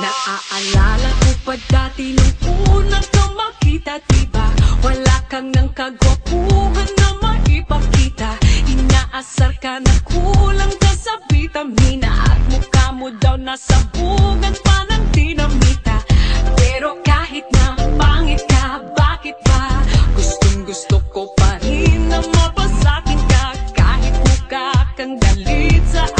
Naaalala ko pa dati nung unang ka makita Diba? Wala kang nang kagwapuhan na maipakita. Inaasar ka na kulang ka sa vitamina At mukha mo daw nasa nasabugan pa ng dinamita. Pero kahit na pangit ka, bakit ba? Gustong gusto ko pa rin na mapasakin ka. Kahit mukha kang galit sa akin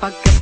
pagka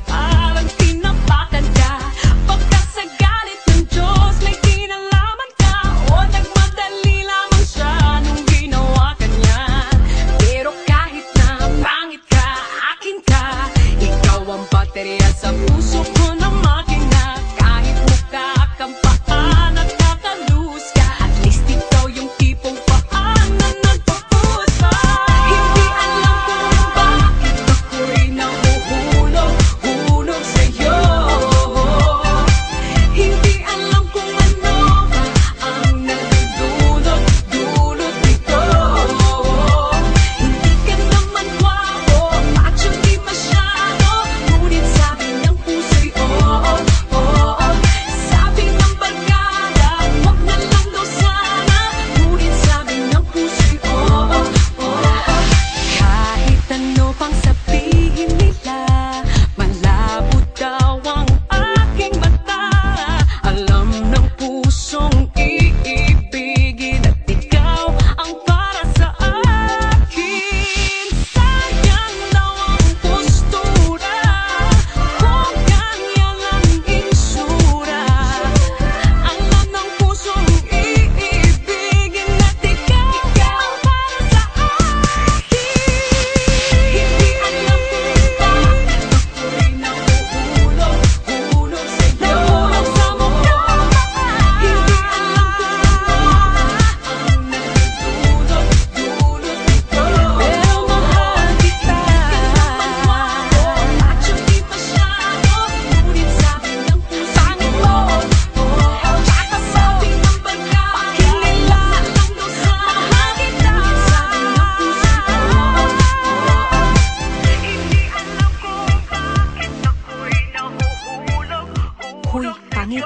pangit.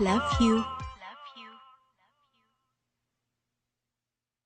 Love you.